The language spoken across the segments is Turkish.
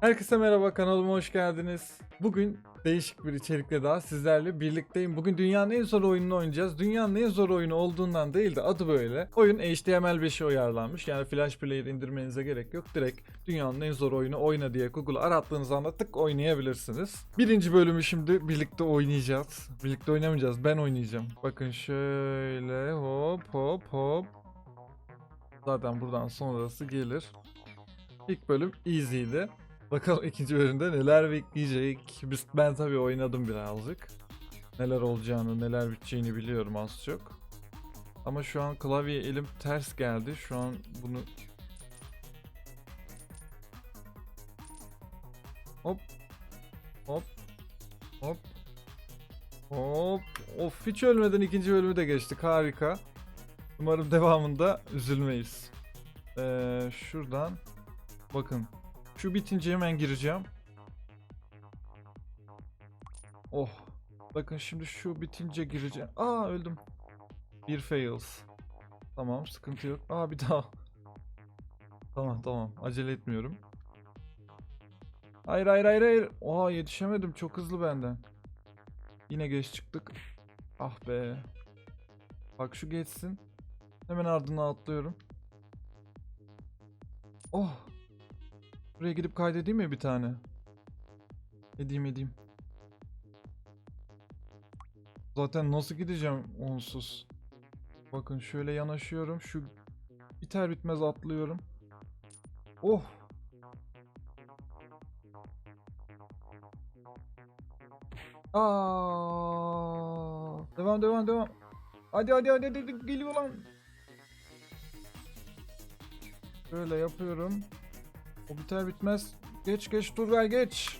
Herkese merhaba kanalıma hoş geldiniz. Bugün değişik bir içerikle daha sizlerle birlikteyim. Bugün dünyanın en zor oyununu oynayacağız. Dünyanın en zor oyunu olduğundan değil de adı böyle. Oyun HTML5'e uyarlanmış. Yani Flash Player indirmenize gerek yok. Direkt dünyanın en zor oyunu oyna diye Google'a arattığınız anda tık oynayabilirsiniz. Birinci bölümü şimdi birlikte oynayacağız. Birlikte oynamayacağız. Ben oynayacağım. Bakın şöyle hop hop hop. Zaten buradan sonrası gelir. İlk bölüm easy'ydi. Bakalım ikinci bölümde neler bekleyecek. Biz, ben tabii oynadım birazcık. Neler olacağını, neler biteceğini biliyorum az çok. Ama şu an klavye elim ters geldi. Şu an bunu... Hop. Hop. Hop. Hop. Of hiç ölmeden ikinci bölümü de geçtik. Harika. Umarım devamında üzülmeyiz. Ee, şuradan. Bakın. Şu bitince hemen gireceğim. Oh. Bakın şimdi şu bitince gireceğim. Aa öldüm. Bir fails. Tamam sıkıntı yok. Aa bir daha. Tamam tamam acele etmiyorum. Hayır hayır hayır hayır. Oha yetişemedim çok hızlı benden. Yine geç çıktık. Ah be. Bak şu geçsin. Hemen ardına atlıyorum. Oh. Buraya gidip kaydedeyim mi bir tane? Edeyim edeyim. Zaten nasıl gideceğim onsuz? Bakın şöyle yanaşıyorum. Şu biter bitmez atlıyorum. Oh. Aa! Devam devam devam. Hadi hadi hadi hadi geliyor lan. Böyle yapıyorum. O biter bitmez. Geç geç Turgay geç.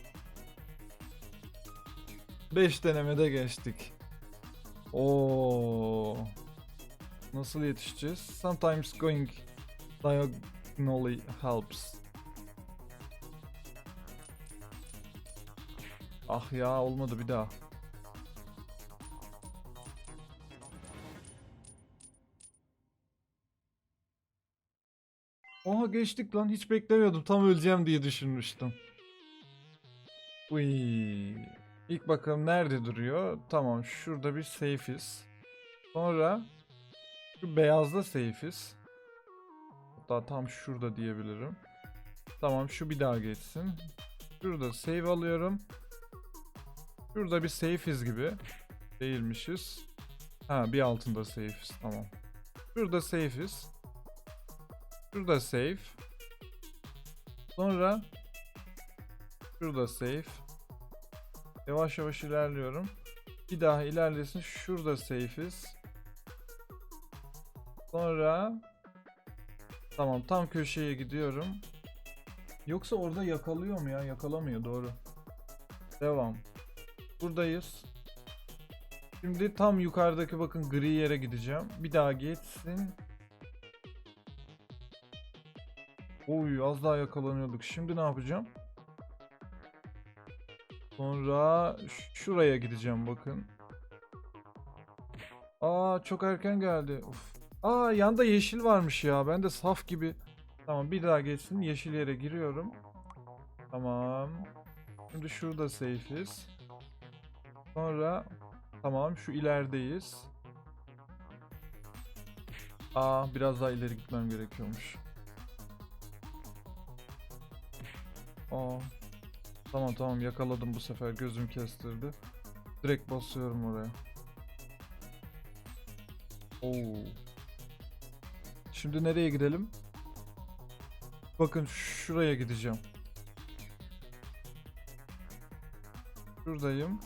5 denemede geçtik. Oo. Nasıl yetişeceğiz? Sometimes going diagonally helps. Ah ya olmadı bir daha. Geçtik lan hiç beklemiyordum tam öleceğim diye düşünmüştüm. Uy. İlk bakalım nerede duruyor? Tamam şurada bir safe'iz. Sonra şu beyazda safe'iz. Hatta tam şurada diyebilirim. Tamam şu bir daha geçsin. Şurada save alıyorum. Şurada bir safe'iz gibi. Değilmişiz. Ha bir altında safe'iz tamam. Şurada safe'iz. Şurada save. Sonra şurada save. Yavaş yavaş ilerliyorum. Bir daha ilerlesin. Şurada safe'iz. Sonra Tamam tam köşeye gidiyorum. Yoksa orada yakalıyor mu ya? Yakalamıyor doğru. Devam. Buradayız. Şimdi tam yukarıdaki bakın gri yere gideceğim. Bir daha geçsin. Oy az daha yakalanıyorduk. Şimdi ne yapacağım? Sonra şuraya gideceğim bakın. Aa çok erken geldi. Of. Aa yanda yeşil varmış ya. Ben de saf gibi. Tamam bir daha geçsin. Yeşil yere giriyorum. Tamam. Şimdi şurada safe'iz. Sonra tamam şu ilerideyiz. Aa biraz daha ileri gitmem gerekiyormuş. Aa. Tamam tamam yakaladım bu sefer gözüm kestirdi. Direkt basıyorum oraya. Oo. Şimdi nereye gidelim? Bakın şuraya gideceğim. Şuradayım.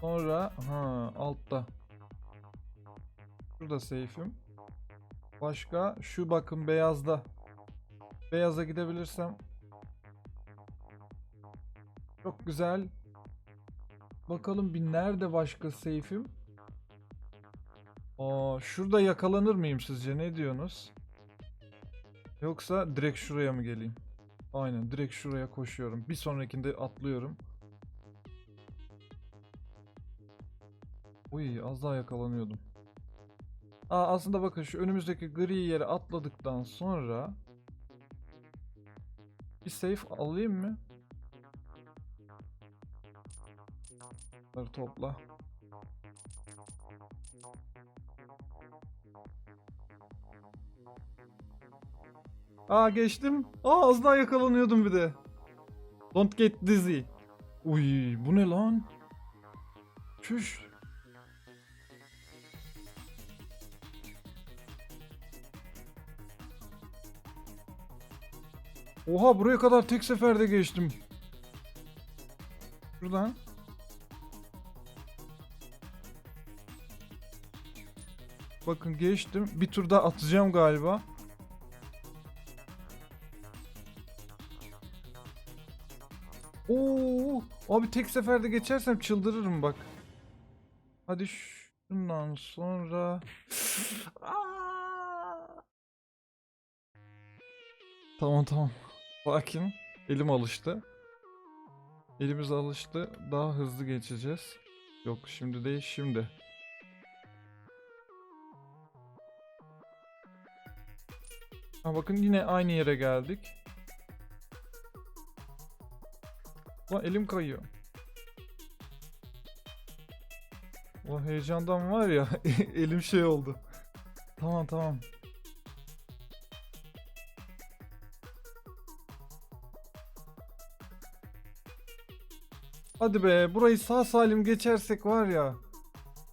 Sonra ha altta. Şurada safe'im. Başka şu bakın beyazda. Beyaza gidebilirsem çok güzel. Bakalım bir nerede başka safe'im? Aa, şurada yakalanır mıyım sizce? Ne diyorsunuz? Yoksa direkt şuraya mı geleyim? Aynen direkt şuraya koşuyorum. Bir sonrakinde atlıyorum. Uy az daha yakalanıyordum. Aa, aslında bakın şu önümüzdeki gri yere atladıktan sonra Bir safe alayım mı? Bunları topla. Aa geçtim. Aa az daha yakalanıyordum bir de. Don't get dizzy. Uy bu ne lan? Çüş. Oha buraya kadar tek seferde geçtim. Şuradan. Bakın geçtim. Bir tur daha atacağım galiba. Oo, abi tek seferde geçersem çıldırırım bak. Hadi şundan sonra. Tamam tamam. Sakin. Elim alıştı. Elimiz alıştı. Daha hızlı geçeceğiz. Yok şimdi değil şimdi. Ha bakın yine aynı yere geldik. Lan elim kayıyor. O heyecandan var ya elim şey oldu. Tamam tamam. Hadi be burayı sağ salim geçersek var ya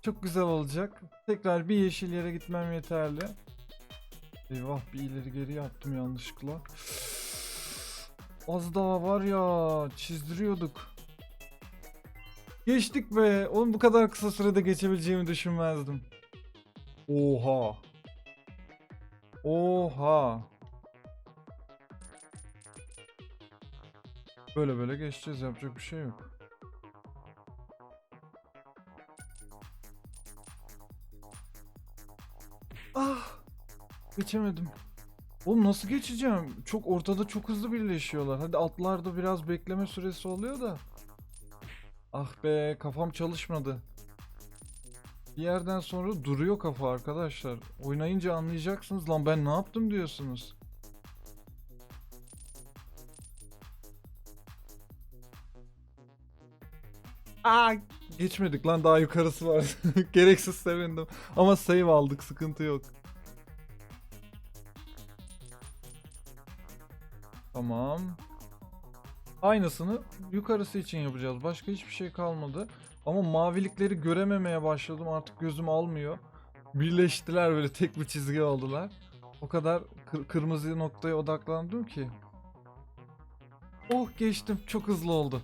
çok güzel olacak. Tekrar bir yeşil yere gitmem yeterli. Eyvah bir ileri geri yaptım yanlışlıkla. Az daha var ya çizdiriyorduk. Geçtik be. Oğlum bu kadar kısa sürede geçebileceğimi düşünmezdim. Oha. Oha. Böyle böyle geçeceğiz yapacak bir şey yok. Geçemedim. Oğlum nasıl geçeceğim? Çok ortada çok hızlı birleşiyorlar. Hadi altlarda biraz bekleme süresi oluyor da. Ah be kafam çalışmadı. Bir yerden sonra duruyor kafa arkadaşlar. Oynayınca anlayacaksınız lan ben ne yaptım diyorsunuz. Aa, geçmedik lan daha yukarısı var. Gereksiz sevindim. Ama save aldık sıkıntı yok. Tamam. Aynısını yukarısı için yapacağız. Başka hiçbir şey kalmadı. Ama mavilikleri görememeye başladım. Artık gözüm almıyor. Birleştiler böyle tek bir çizgi oldular. O kadar kır- kırmızı noktaya odaklandım ki. Oh geçtim. Çok hızlı oldu.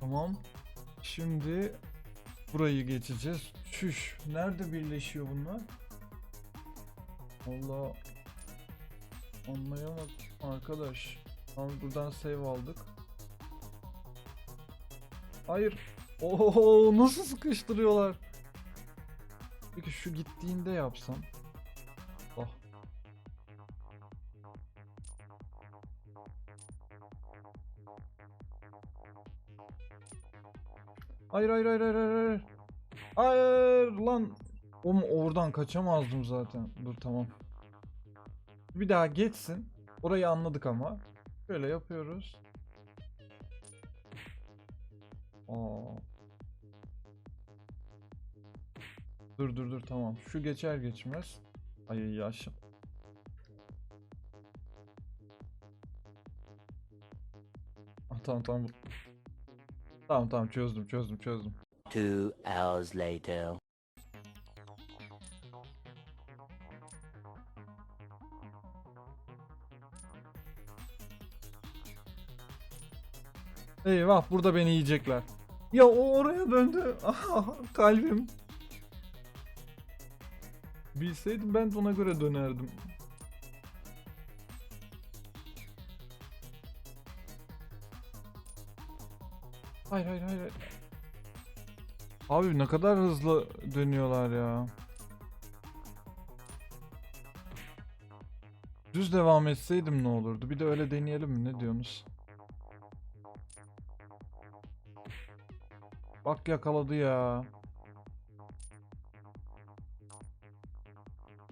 Tamam. Şimdi burayı geçeceğiz. Şuş. Nerede birleşiyor bunlar? Allah anlayamadım arkadaş. Tamam buradan save aldık. Hayır. Oo nasıl sıkıştırıyorlar? Peki şu gittiğinde yapsam. Hayır hayır hayır hayır hayır. hayır. Hayır lan. Oğlum oradan kaçamazdım zaten. Dur tamam. Bir daha geçsin. Orayı anladık ama. Böyle yapıyoruz. Aa. Dur dur dur tamam. Şu geçer geçmez. Ay yaş. Ah, tamam tamam. Tamam tamam çözdüm çözdüm çözdüm. Two hours later. Eyvah burada beni yiyecekler. Ya o oraya döndü. Ah, kalbim. Bilseydim ben de ona göre dönerdim. Hayır hayır hayır. Abi ne kadar hızlı dönüyorlar ya. Düz devam etseydim ne olurdu? Bir de öyle deneyelim mi? Ne diyorsunuz? Bak yakaladı ya.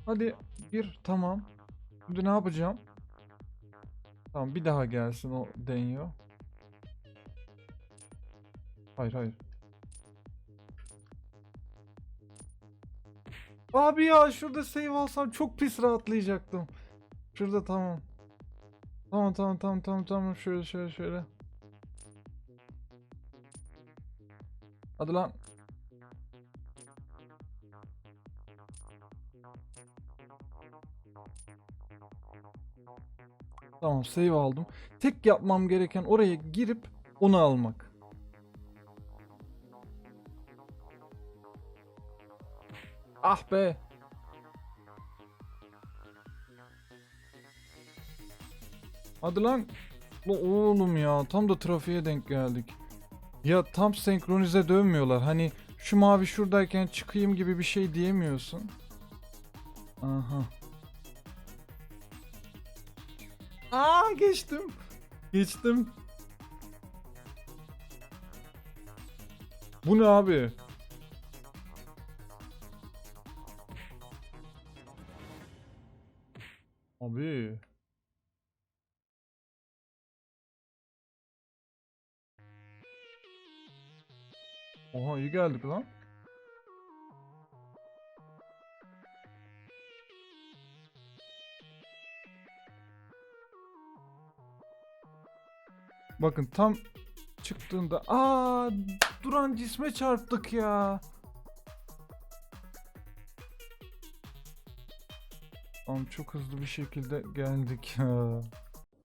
Hadi bir tamam. Şimdi ne yapacağım? Tamam bir daha gelsin o deniyor. Hayır hayır. Abi ya şurada save alsam çok pis rahatlayacaktım. Şurada tamam. Tamam tamam tamam tamam tamam şöyle şöyle şöyle. Hadi lan. Tamam save aldım. Tek yapmam gereken oraya girip onu almak. Ah be. Hadi lan. La oğlum ya tam da trafiğe denk geldik. Ya tam senkronize dönmüyorlar. Hani şu mavi şuradayken çıkayım gibi bir şey diyemiyorsun. Aha. Aa geçtim. Geçtim. Bu ne abi? Abi. Oha iyi geldik lan. Bakın tam çıktığında aa duran cisme çarptık ya. Tamam çok hızlı bir şekilde geldik ya.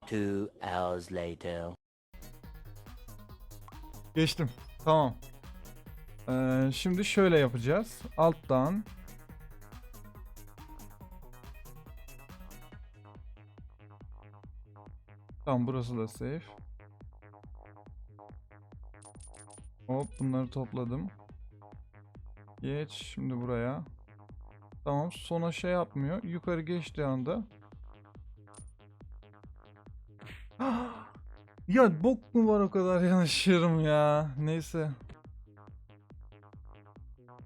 Two hours later. Geçtim. Tamam. Ee, şimdi şöyle yapacağız. Alttan. Tamam burası da safe. Hop bunları topladım. Geç şimdi buraya. Tamam sona şey yapmıyor. Yukarı geçtiği anda. Ya bok mu var o kadar yanaşıyorum ya. Neyse.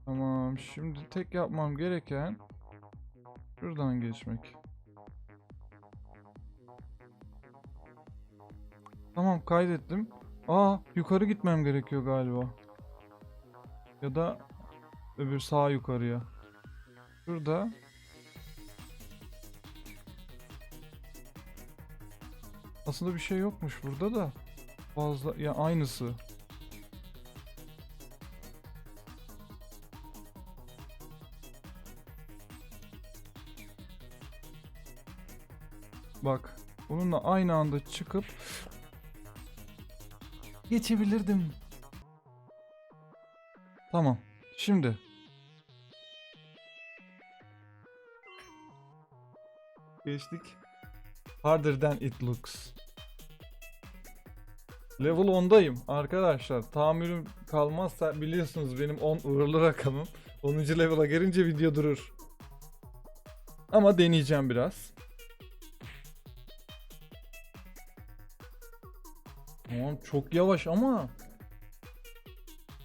Tamam şimdi tek yapmam gereken şuradan geçmek. Tamam kaydettim. Aa yukarı gitmem gerekiyor galiba. Ya da öbür sağ yukarıya. Şurada. Aslında bir şey yokmuş burada da. Fazla ya aynısı. Bak. Bununla aynı anda çıkıp geçebilirdim. Tamam. Şimdi geçtik. Harder than it looks. Level 10'dayım arkadaşlar. Tahammülüm kalmazsa biliyorsunuz benim 10 uğurlu rakamım. 10. level'a gelince video durur. Ama deneyeceğim biraz. Çok yavaş ama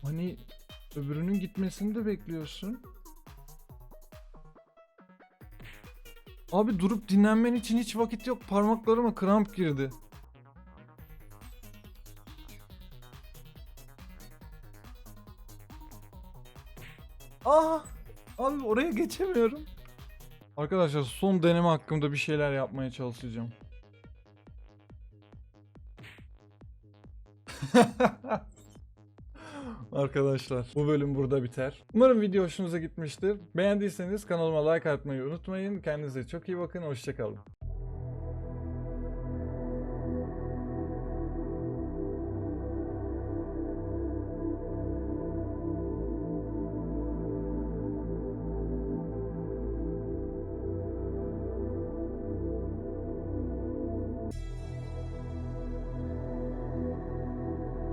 hani öbürünün gitmesini de bekliyorsun. Abi durup dinlenmen için hiç vakit yok. Parmaklarıma kramp girdi. Aa! Abi oraya geçemiyorum. Arkadaşlar son deneme hakkında bir şeyler yapmaya çalışacağım. Arkadaşlar bu bölüm burada biter. Umarım video hoşunuza gitmiştir. Beğendiyseniz kanalıma like atmayı unutmayın. Kendinize çok iyi bakın. Hoşçakalın.